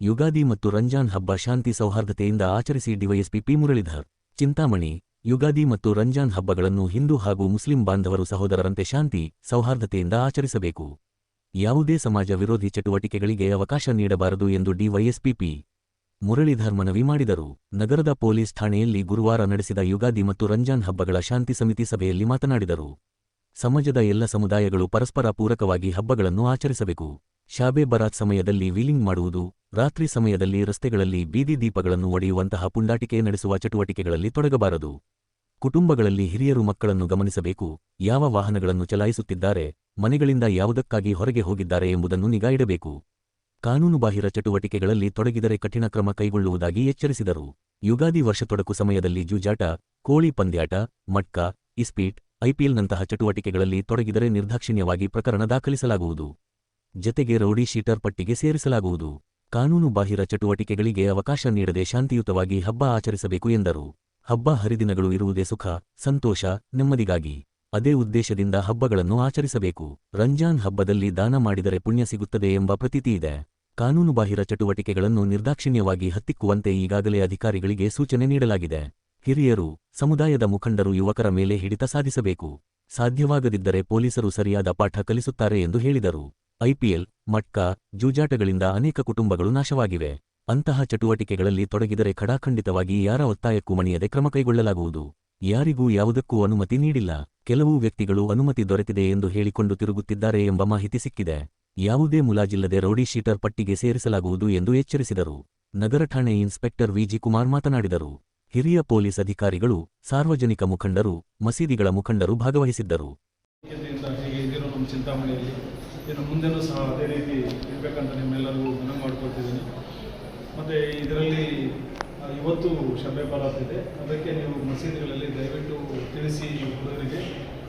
ಯುಗಾದಿ ಮತ್ತು ರಂಜಾನ್ ಹಬ್ಬ ಶಾಂತಿ ಸೌಹಾರ್ದತೆಯಿಂದ ಆಚರಿಸಿ ಡಿವೈಎಸ್ಪಿ ಪಿ ಮುರಳೀಧರ್, ಚಿಂತಾಮಣಿ, ಯುಗಾದಿ ಮತ್ತು ರಂಜಾನ್ ಹಬ್ಬಗಳನ್ನು ಹಿಂದೂ ಹಾಗೂ ಮುಸ್ಲಿಂ ಬಾಂಧವರು ಸಹೋದರರಂತೆ ಶಾಂತಿ ಸೌಹಾರ್ದತೆಯಿಂದ ಆಚರಿಸಬೇಕು. ಯಾವುದೇ ಸಮಾಜ ವಿರೋಧಿ ಚಟುವಟಿಕೆಗಳಿಗೆ ಅವಕಾಶ ನೀಡಬಾರದು ಎಂದು ಡಿವೈಎಸ್ಪಿ ಪಿ ಮುರಳೀಧರ್ ಮನವಿ ಮಾಡಿದರು. ನಗರದ ಪೊಲೀಸ್ ಠಾಣೆಯಲ್ಲಿ ಗುರುವಾರ ನಡೆಸಿದ ಯುಗಾದಿ ಮತ್ತು ರಂಜಾನ್ ಹಬ್ಬಗಳ ಶಾಂತಿ ಸಮಿತಿ ಸಭೆಯಲ್ಲಿ ಮಾತನಾಡಿದರು. ಸಮಾಜದ ಎಲ್ಲ ಸಮುದಾಯಗಳು ಪರಸ್ಪರ ಪೂರಕವಾಗಿ ಹಬ್ಬಗಳನ್ನು ಆಚರಿಸಬೇಕು. ಶಾಬೆ ಬರಾತ್ ಸಮಯದಲ್ಲಿ ವೀಲಿಂಗ್ ಮಾಡುವುದು ರಾತ್ರಿ ಸಮಯದಲ್ಲಿ ರಸ್ತೆಗಳಲ್ಲಿ ಬೀದಿ ದೀಪಗಳನ್ನು ಒಡೆಯುವಂತಹ ಪುಂಡಾಟಿಕೆ ನಡೆಸುವ ಚಟುವಟಿಕೆಗಳಲ್ಲಿ ತೊಡಗಬಾರದು. ಕುಟುಂಬಗಳಲ್ಲಿ ಹಿರಿಯರು ಮಕ್ಕಳನ್ನು ಗಮನಿಸಬೇಕು, ಯಾವ ವಾಹನಗಳನ್ನು ಚಲಾಯಿಸುತ್ತಿದ್ದಾರೆ, ಮನೆಗಳಿಂದ ಯಾವುದಕ್ಕಾಗಿ ಹೊರಗೆ ಹೋಗಿದ್ದಾರೆ ಎಂಬುದನ್ನು ನಿಗಾ ಇಡಬೇಕು. ಕಾನೂನುಬಾಹಿರ ಚಟುವಟಿಕೆಗಳಲ್ಲಿ ತೊಡಗಿದರೆ ಕಠಿಣ ಕ್ರಮ ಕೈಗೊಳ್ಳುವುದಾಗಿ ಎಚ್ಚರಿಸಿದರು. ಯುಗಾದಿ ವರ್ಷತೊಡಕು ಸಮಯದಲ್ಲಿ ಜೂಜಾಟ, ಕೋಳಿ ಪಂದ್ಯಾಟ, ಮಟ್ಕ, ಇಸ್ಪೀಟ್ ಐಪಿಎಲ್ನಂತಹ ಚಟುವಟಿಕೆಗಳಲ್ಲಿ ತೊಡಗಿದರೆ ನಿರ್ದಾಕ್ಷಿಣ್ಯವಾಗಿ ಪ್ರಕರಣ ದಾಖಲಿಸಲಾಗುವುದು. ಜತೆಗೆ ರೌಡಿ ಶೀಟರ್ ಪಟ್ಟಿಗೆ ಸೇರಿಸಲಾಗುವುದು. ಕಾನೂನುಬಾಹಿರ ಚಟುವಟಿಕೆಗಳಿಗೆ ಅವಕಾಶ ನೀಡದೆ ಶಾಂತಿಯುತವಾಗಿ ಹಬ್ಬ ಆಚರಿಸಬೇಕು ಎಂದರು. ಹಬ್ಬ ಹರಿದಿನಗಳು ಇರುವುದೇ ಸುಖ, ಸಂತೋಷ, ನೆಮ್ಮದಿಗಾಗಿ. ಅದೇ ಉದ್ದೇಶದಿಂದ ಹಬ್ಬಗಳನ್ನು ಆಚರಿಸಬೇಕು. ರಂಜಾನ್ ಹಬ್ಬದಲ್ಲಿ ದಾನ ಮಾಡಿದರೆ ಪುಣ್ಯ ಸಿಗುತ್ತದೆ ಎಂಬ ಪ್ರತೀತಿ ಇದೆ. ಕಾನೂನುಬಾಹಿರ ಚಟುವಟಿಕೆಗಳನ್ನು ನಿರ್ದಾಕ್ಷಿಣ್ಯವಾಗಿ ಹತ್ತಿಕ್ಕುವಂತೆ ಈಗಾಗಲೇ ಅಧಿಕಾರಿಗಳಿಗೆ ಸೂಚನೆ ನೀಡಲಾಗಿದೆ. ಹಿರಿಯರು, ಸಮುದಾಯದ ಮುಖಂಡರು, ಯುವಕರ ಮೇಲೆ ಹಿಡಿತ ಸಾಧಿಸಬೇಕು. ಸಾಧ್ಯವಾಗದಿದ್ದರೆ ಪೊಲೀಸರು ಸರಿಯಾದ ಪಾಠ ಕಲಿಸುತ್ತಾರೆ ಎಂದು ಹೇಳಿದರು. ಐಪಿಎಲ್ ಮಟ್ಕ, ಜೂಜಾಟಗಳಿಂದ ಅನೇಕ ಕುಟುಂಬಗಳು ನಾಶವಾಗಿವೆ. ಅಂತಹ ಚಟುವಟಿಕೆಗಳಲ್ಲಿ ತೊಡಗಿದರೆ ಖಡಾಖಂಡಿತವಾಗಿ ಯಾರ ಒತ್ತಾಯಕ್ಕೂ ಮಣಿಯದೆ ಕ್ರಮ ಕೈಗೊಳ್ಳಲಾಗುವುದು. ಯಾರಿಗೂ ಯಾವುದಕ್ಕೂ ಅನುಮತಿ ನೀಡಿಲ್ಲ. ಕೆಲವು ವ್ಯಕ್ತಿಗಳು ಅನುಮತಿ ದೊರೆತಿದೆ ಎಂದು ಹೇಳಿಕೊಂಡು ತಿರುಗುತ್ತಿದ್ದಾರೆ ಎಂಬ ಮಾಹಿತಿ ಸಿಕ್ಕಿದೆ. ಯಾವುದೇ ಮುಲಾಜಿಲ್ಲದೆ ರೌಡಿ ಶೀಟರ್ ಪಟ್ಟಿಗೆ ಸೇರಿಸಲಾಗುವುದು ಎಂದು ಎಚ್ಚರಿಸಿದರು. ನಗರ ಠಾಣೆ ಇನ್ಸ್ಪೆಕ್ಟರ್ ವಿಜಿ ಕುಮಾರ್ ಮಾತನಾಡಿದರು. ಹಿರಿಯ ಪೊಲೀಸ್ ಅಧಿಕಾರಿಗಳು, ಸಾರ್ವಜನಿಕ ಮುಖಂಡರು, ಮಸೀದಿಗಳ ಮುಖಂಡರು ಭಾಗವಹಿಸಿದ್ದರು. ಇನ್ನು ಮುಂದೆನೂ ಸಹ ಅದೇ ರೀತಿ ಇರಬೇಕಂತ ನಿಮ್ಮೆಲ್ಲರಿಗೂ ಮನವಿ ಮಾಡಿಕೊಳ್ತಿದ್ದೀನಿ. ಮತ್ತು ಇದರಲ್ಲಿ ಇವತ್ತು ಶಬೆ ಇದೆ. ಅದಕ್ಕೆ ನೀವು ಮಸೀದಿಗಳಲ್ಲಿ ದಯವಿಟ್ಟು ತಿಳಿಸಿ ಹುಡುಗರಿಗೆ.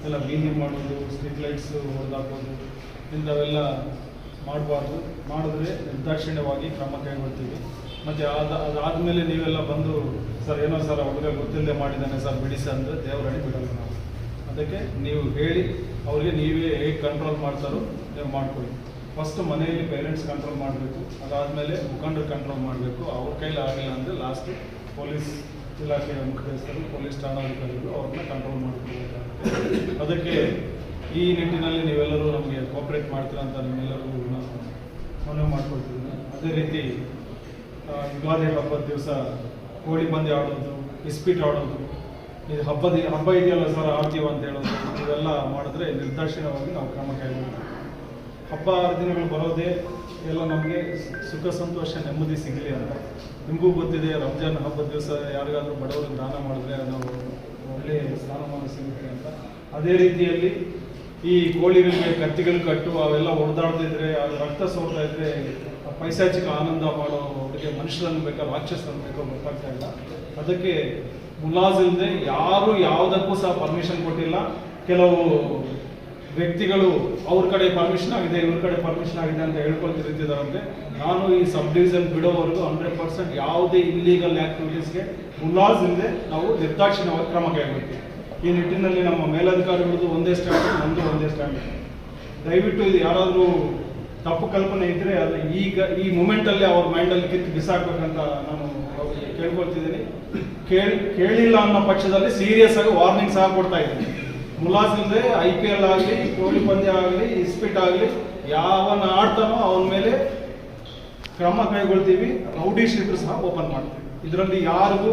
ಎಲ್ಲ ಬೀದಿ ಮಾಡೋದು ಸ್ಟ್ರೀಟ್ ಲೈಟ್ಸ್ ಹೊಡೆದಾಕೋದು ಇಂಥವೆಲ್ಲ ಮಾಡಬಾರ್ದು. ಮಾಡಿದ್ರೆ ನಿರ್ದಾಕ್ಷಿಣ್ಯವಾಗಿ ಕ್ರಮ ಕೈಗೊಳ್ತೀವಿ. ಮತ್ತು ಅದ ಅದಾದಮೇಲೆ ನೀವೆಲ್ಲ ಬಂದು, ಸರ್, ಏನೋ ಸರ್ ಹುಡುಗ ಗೊತ್ತಿಲ್ಲದೆ ಮಾಡಿದ್ದಾನೆ ಸರ್ ಬಿಡಿಸಿ ಅಂದರೆ ದೇವರಡಿ ಬಿಡೋಲ್ಲ ಅದಕ್ಕೆ ನೀವು ಹೇಳಿ, ಅವರಿಗೆ ನೀವೇ ಹೇಗೆ ಕಂಟ್ರೋಲ್ ಮಾಡ್ತಾರೋ ಮಾಡ್ಕೊಳ್ಳಿ. ಫಸ್ಟ್ ಮನೆಯಲ್ಲಿ ಪೇರೆಂಟ್ಸ್ ಕಂಟ್ರೋಲ್ ಮಾಡಬೇಕು. ಅದಾದಮೇಲೆ ಮುಖಂಡರು ಕಂಟ್ರೋಲ್ ಮಾಡಬೇಕು. ಅವ್ರ ಕೈಲಿ ಆಗಿಲ್ಲ ಅಂದರೆ ಲಾಸ್ಟ್ ಪೊಲೀಸ್ ಇಲಾಖೆಯ ಮುಖ್ಯಸ್ಥರು ಪೊಲೀಸ್ ಠಾಣಾಧಿಕಾರಿಗಳು ಅವ್ರನ್ನ ಕಂಟ್ರೋಲ್ ಮಾಡ್ಕೊಳ್ಬೇಕಾಗುತ್ತೆ. ಅದಕ್ಕೆ ಈ ನಿಟ್ಟಿನಲ್ಲಿ ನೀವೆಲ್ಲರೂ ನಮಗೆ ಕೋಪ್ರೇಟ್ ಮಾಡ್ತೀರಾ ಅಂತ ನಿಮ್ಮೆಲ್ಲರಿಗೂ ನಾನು ಮನವಿ ಮಾಡ್ಕೊಳ್ತಿದ್ದೀನಿ. ಅದೇ ರೀತಿ ಯುಗಾದಿ ಹಬ್ಬದ ದಿವಸ ಕೋಳಿ ಪಂದ್ಯ ಆಡೋದು ಇಸ್ಪೀಟ್ ಆಡೋದು, ಇದು ಹಬ್ಬದ ಹಬ್ಬ ಇದೆಯಲ್ಲ ಸರ್ ಆಡ್ತೀವಿ ಅಂತ ಹೇಳೋದು, ಇವೆಲ್ಲ ಮಾಡಿದ್ರೆ ನಿರ್ದಾಕ್ಷಿಣ್ಯವಾಗಿ ನಾವು ಕ್ರಮ ಕೈಗೊಳ್ತೀವಿ. ಹಬ್ಬ ಹರಿದಿನಗಳು ಬರೋದೇ ಎಲ್ಲ ನಮಗೆ ಸುಖ, ಸಂತೋಷ, ನೆಮ್ಮದಿ ಸಿಗಲಿ ಅಂತ. ನಿಮಗೂ ಗೊತ್ತಿದೆ, ರಂಜಾನ್ ಹಬ್ಬದ ದಿವಸ ಯಾರಿಗಾದರೂ ಬಡವರಿಗೆ ದಾನ ಮಾಡಿದ್ರೆ ನಾವು ಒಳ್ಳೆಯ ಸ್ಥಾನಮಾನ ಸಿಗುತ್ತೆ ಅಂತ. ಅದೇ ರೀತಿಯಲ್ಲಿ ಈ ಕೋಳಿಗಳಿಗೆ ಕತ್ತಿಗಳು ಕಟ್ಟು, ಅವೆಲ್ಲ ಹೊಡೆದಾಡ್ತಿದ್ರೆ ರಕ್ತ ಸೋರ್ತಾ ಇದ್ರೆ ಪೈಸಾಚಿಕ ಆನಂದ ಮಾಡೋ ಅವ್ರಿಗೆ ಮನುಷ್ಯರನ್ನು ಬೇಕಾ, ರಾಕ್ಷಸರನ್ನು ಬೇಕೋ ಗೊತ್ತಾಗ್ತಾ ಇಲ್ಲ. ಅದಕ್ಕೆ ಮುಲಾಜಿಲ್ಲದೆ ಯಾರು ಯಾವುದಕ್ಕೂ ಸಹ ಪರ್ಮಿಷನ್ ಕೊಟ್ಟಿಲ್ಲ. ಕೆಲವು ವ್ಯಕ್ತಿಗಳು ಅವ್ರ ಕಡೆ ಪರ್ಮಿಷನ್ ಆಗಿದೆ, ಇವ್ರ ಕಡೆ ಪರ್ಮಿಷನ್ ಆಗಿದೆ ಅಂತ ಹೇಳ್ಕೊಳ್ತಿರ್ತಿದಾರಂತೆ ನಾನು ಈ ಸಬ್ ಡಿವಿಷನ್ ಬಿಡೋವರೆಗೂ ಹಂಡ್ರೆಡ್ ಪರ್ಸೆಂಟ್ ಯಾವುದೇ ಇಲ್ಲೀಗಲ್ ಆಕ್ಟಿವಿಟೀಸ್ಗೆ ಮುಲಾಜ್ ಇಲ್ಲದೆ ನಾವು ನಿರ್ದಾಕ್ಷಿಣ್ಯವಾಗಿ ಕ್ರಮ ಕೈಗೊಳ್ತೀವಿ. ಈ ನಿಟ್ಟಿನಲ್ಲಿ ನಮ್ಮ ಮೇಲಧಿಕಾರಿಗಳದ್ದು ಒಂದೇ ಸ್ಟ್ಯಾಂಡ್ ನಮ್ಮದು ಒಂದೇ ಸ್ಟ್ಯಾಂಡ್ ದಯವಿಟ್ಟು ಇದು ಯಾರಾದರೂ ತಪ್ಪು ಕಲ್ಪನೆ ಇದ್ದರೆ ಅದು ಈಗ ಈ ಮೂಮೆಂಟಲ್ಲಿ ಅವ್ರ ಮೈಂಡಲ್ಲಿ ಕಿತ್ತು ಬಿಸಾಕ್ಬೇಕಂತ ನಾನು ಕೇಳ್ಕೊಳ್ತಿದ್ದೀನಿ. ಕೇಳಿ ಕೇಳಿಲ್ಲ ಅನ್ನೋ ಪಕ್ಷದಲ್ಲಿ ಸೀರಿಯಸ್ ಆಗಿ ವಾರ್ನಿಂಗ್ ಸಹ ಕೊಡ್ತಾ ಇದ್ದೀನಿ. ಮುಲಾಜಿಲ್ಲದೆ ಐ ಪಿ ಎಲ್ ಆಗಲಿ, ಕೋಳಿ ಪಂದ್ಯ ಆಗಲಿ, ಇಸ್ಪಿಟ್ ಆಗಲಿ ಯಾವನ್ನ ಆಡ್ತಾನೋ ಅವನ ಮೇಲೆ ಕ್ರಮ ಕೈಗೊಳ್ತೀವಿ. ರೌಡಿ ಶೀಟರ್ ಸಹ ಓಪನ್ ಮಾಡ್ತೀವಿ. ಇದರಲ್ಲಿ ಯಾರಿಗೂ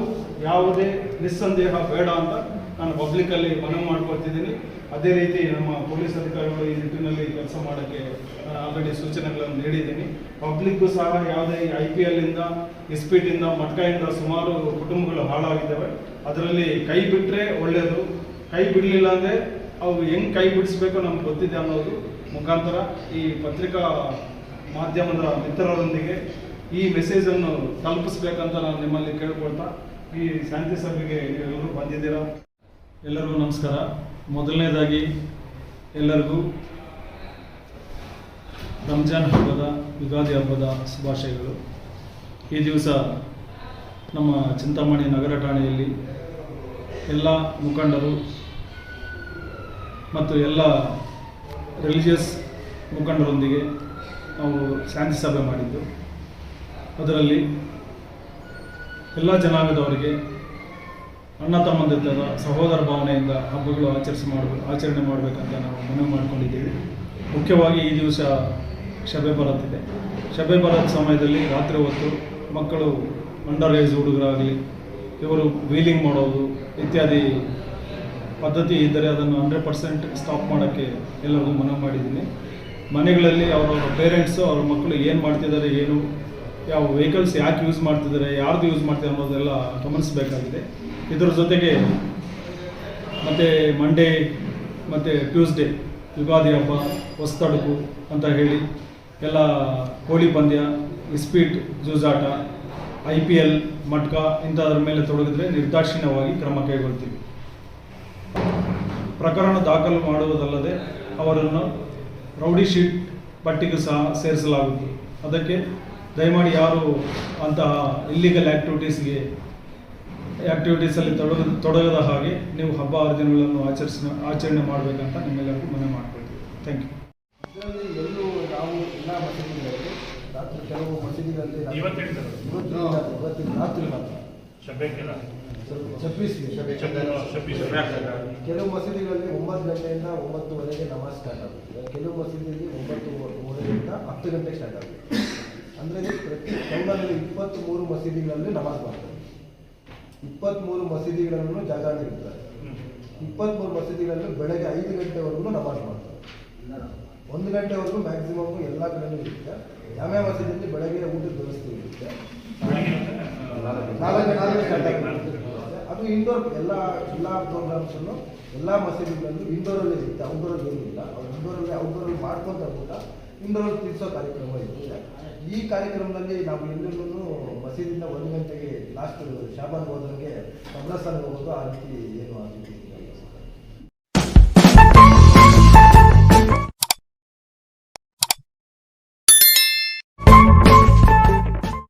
ಯಾವುದೇ ನಿಸ್ಸಂದೇಹ ಬೇಡ ಅಂತ ನಾನು ಪಬ್ಲಿಕ್ಕಲ್ಲಿ ಮನವಿ ಮಾಡ್ಕೊಳ್ತಿದ್ದೀನಿ. ಅದೇ ರೀತಿ ನಮ್ಮ ಪೊಲೀಸ್ ಅಧಿಕಾರಿಗಳು ಈ ನಿಟ್ಟಿನಲ್ಲಿ ಕೆಲಸ ಮಾಡೋಕ್ಕೆ ಆಲ್ರೆಡಿ ಸೂಚನೆಗಳನ್ನು ನೀಡಿದ್ದೀನಿ. ಪಬ್ಲಿಕ್ಗೂ ಸಹ ಯಾವುದೇ ಐ ಪಿ ಎಲ್ಲಿಂದ ಇಸ್ಪೀಟಿಂದ ಮಟ್ಕಾಯಿಂದ ಸುಮಾರು ಕುಟುಂಬಗಳು ಹಾಳಾಗಿದ್ದಾವೆ. ಅದರಲ್ಲಿ ಕೈ ಬಿಟ್ಟರೆ ಒಳ್ಳೆಯದು ಕೈ ಬಿಡಲಿಲ್ಲ ಅಂದರೆ ಅವು ಹೆಂಗೆ ಕೈ ಬಿಡಿಸ್ಬೇಕು ನಮ್ಗೆ ಗೊತ್ತಿದೆ ಅನ್ನೋದು ಮುಖಾಂತರ ಈ ಪತ್ರಿಕಾ ಮಾಧ್ಯಮದ ಮಿತ್ರರೊಂದಿಗೆ ಈ ಮೆಸೇಜನ್ನು ತಲುಪಿಸ್ಬೇಕಂತ ನಾನು ನಿಮ್ಮಲ್ಲಿ ಕೇಳ್ಕೊಳ್ತಾ ಈ ಶಾಂತಿ ಸಭೆಗೆ ಎಲ್ಲರೂ ಬಂದಿದ್ದೀರಾ? ಎಲ್ಲರಿಗೂ ನಮಸ್ಕಾರ. ಮೊದಲನೇದಾಗಿ ಎಲ್ಲರಿಗೂ ರಂಜಾನ್ ಹಬ್ಬದ, ಯುಗಾದಿ ಹಬ್ಬದ ಶುಭಾಶಯಗಳು. ಈ ದಿವಸ ನಮ್ಮ ಚಿಂತಾಮಣಿ ನಗರ ಠಾಣೆಯಲ್ಲಿ ಎಲ್ಲ ಮುಖಂಡರು ಮತ್ತು ಎಲ್ಲ ರಿಲಿಜಿಯಸ್ ಮುಖಂಡರೊಂದಿಗೆ ನಾವು ಶಾಂತಿ ಸಭೆ ಮಾಡಿದ್ದು. ಅದರಲ್ಲಿ ಎಲ್ಲ ಜನಾಂಗದವರಿಗೆ ಅಣ್ಣ ತಮ್ಮಂದಿರದ ಸಹೋದರ ಭಾವನೆಯಿಂದ ಹಬ್ಬಗಳು ಆಚರಿಸಿ ಮಾಡಬೇಕು ಆಚರಣೆ ಮಾಡಬೇಕಂತ ನಾವು ಮನವಿ ಮಾಡಿಕೊಂಡಿದ್ದೀವಿ. ಮುಖ್ಯವಾಗಿ ಈ ದಿವಸ ಶಬೆ ಬರುತ್ತಿದೆ ಶಬೆ ಸಮಯದಲ್ಲಿ ರಾತ್ರಿ ಹೊತ್ತು ಮಕ್ಕಳು ಅಂಡರ್ ಏಜ್ ಹುಡುಗರಾಗಲಿ ಇವರು ವೀಲಿಂಗ್ ಮಾಡೋದು ಇತ್ಯಾದಿ ಪದ್ಧತಿ ಇದ್ದರೆ ಅದನ್ನು ಹಂಡ್ರೆಡ್ ಪರ್ಸೆಂಟ್ ಸ್ಟಾಪ್ ಮಾಡೋಕ್ಕೆ ಎಲ್ಲರಿಗೂ ಮನವಿ ಮಾಡಿದ್ದೀನಿ. ಮನೆಗಳಲ್ಲಿ ಅವರವರ ಪೇರೆಂಟ್ಸು ಅವ್ರ ಮಕ್ಕಳು ಏನು ಮಾಡ್ತಿದ್ದಾರೆ, ಏನು, ಯಾವ ವೆಹಿಕಲ್ಸ್ ಯಾಕೆ ಯೂಸ್ ಮಾಡ್ತಿದ್ದಾರೆ, ಯಾರ್ದು ಯೂಸ್ ಮಾಡ್ತಿದ್ದಾರೆ ಅನ್ನೋದೆಲ್ಲ ಗಮನಿಸಬೇಕಾಗಿದೆ. ಇದರ ಜೊತೆಗೆ ಮತ್ತು ಮಂಡೇ ಮತ್ತು ಟ್ಯೂಸ್ಡೇ ಯುಗಾದಿ ಹಬ್ಬ ಹೊಸ್ತಡುಕು ಅಂತ ಹೇಳಿ ಎಲ್ಲ ಕೋಳಿ ಪಂದ್ಯ ಇಸ್ಪೀಟ್ ಜೂಜಾಟ ಐ ಪಿ ಎಲ್ ಮಟ್ಕ ಇಂಥದ್ರ ಮೇಲೆ ತೊಡಗಿದ್ರೆ ನಿರ್ದಾಕ್ಷಿಣ್ಯವಾಗಿ ಕ್ರಮ ಕೈಗೊಳ್ತೀವಿ. ಪ್ರಕರಣ ದಾಖಲು ಮಾಡುವುದಲ್ಲದೆ ಅವರನ್ನು ರೌಡಿ ಶೀಟ್ ಪಟ್ಟಿಗೆ ಸಹ ಸೇರಿಸಲಾಗುತ್ತದೆ ಅದಕ್ಕೆ ದಯಮಾಡಿ ಯಾರು ಅಂತಹ ಇಲ್ಲಿಗಲ್ ಆ್ಯಕ್ಟಿವಿಟೀಸ್ಗೆ ಆ್ಯಕ್ಟಿವಿಟೀಸಲ್ಲಿ ತೊಡಗ, ತೊಡಗದ ಹಾಗೆ ನೀವು ಹಬ್ಬ ಹರಿದಿನಗಳನ್ನು ಆಚರಿಸ ಆಚರಣೆ ಮಾಡಬೇಕಂತ ನಿಮ್ಮೆಲ್ಲರಿಗೂ ಮನವಿ ಮಾಡ್ಕೊಳ್ತೀವಿ. ಥ್ಯಾಂಕ್ ಯು ಎಲ್ಲೂ ನಾವು ಎಲ್ಲ ಕೆಲವು ರಾತ್ರಿ- ಮಾತ್ರ ಕೆಲವು ಮಸೀದಿಗಳಲ್ಲಿ ಒಂಬತ್ತು ಗಂಟೆಯಿಂದ ಒಂಬತ್ತುವರೆಗೆ ನಮಾಜ್ ಸ್ಟಾರ್ಟ್ ಆಗುತ್ತೆ ಕೆಲವು ಮಸೀದಿಯಲ್ಲಿ ಒಂಬತ್ತುವರೆಯಿಂದ ಹತ್ತು ಗಂಟೆಗೆ ಸ್ಟಾರ್ಟ್ ಆಗುತ್ತೆ ಅಂದರೆ ಪ್ರತಿ ಇಪ್ಪತ್ತು ಮೂರು ಮಸೀದಿಗಳಲ್ಲಿ ನಮಾಜ್ ಮಾಡ್ತಾರೆ. ಇಪ್ಪತ್ತ್ಮೂರು ಮಸೀದಿಗಳನ್ನು ಜಾಗರಣೆ ಇರ್ತಾರೆ ಇಪ್ಪತ್ತ್ಮೂರು ಮಸೀದಿಗಳಲ್ಲಿ ಬೆಳಗ್ಗೆ ಐದು ಗಂಟೆವರೆಗೂ ನಮಾಜ್ ಮಾಡ್ತಾರೆ. ಒಂದು ಗಂಟೆವರೆಗೂ ಮ್ಯಾಕ್ಸಿಮಮ್ ಎಲ್ಲ ಕಡೆನೂ ಇರುತ್ತೆ. ಜಾಮೆ ಮಸೀದಿಯಲ್ಲಿ ಬೆಳಗ್ಗೆ ಊಟದ ವ್ಯವಸ್ಥೆ ಇರುತ್ತೆ. ಅದು ಇಂಡೋರ್ ಎಲ್ಲ ಎಲ್ಲ ಪ್ರೋಗ್ರಾಮ್ಸನ್ನು ಎಲ್ಲ ಮಸೀದಿಗಳಲ್ಲೂ ಇಂಡೋರಲ್ಲೇ ಇರುತ್ತೆ. ಔಟ್ಡೋರಲ್ಲಿ ಏನಿಲ್ಲ. ಇಂಡೋರಲ್ಲಿ ಔಟ್ಡೋರಲ್ಲಿ ಮಾಡ್ಕೊಂತ ಊಟ ಇಂಡೋರಲ್ಲಿ ತಿಳಿಸೋ ಕಾರ್ಯಕ್ರಮ ಇರುತ್ತೆ ಈ ಕಾರ್ಯಕ್ರಮದಲ್ಲಿ ನಾವು ಎಲ್ಲರೂ ಮಸೀದಿಯಿಂದ ಒಂದು ಗಂಟೆಗೆ ಲಾಸ್ಟ್ ಶಾಬಾನ್ ಹೋದಂಗೆ ಕಬ್ರಸ್ತಾನ ಹೋಗೋದು ಆ ರೀತಿ ಏನು ಆಗಿಲ್ಲ.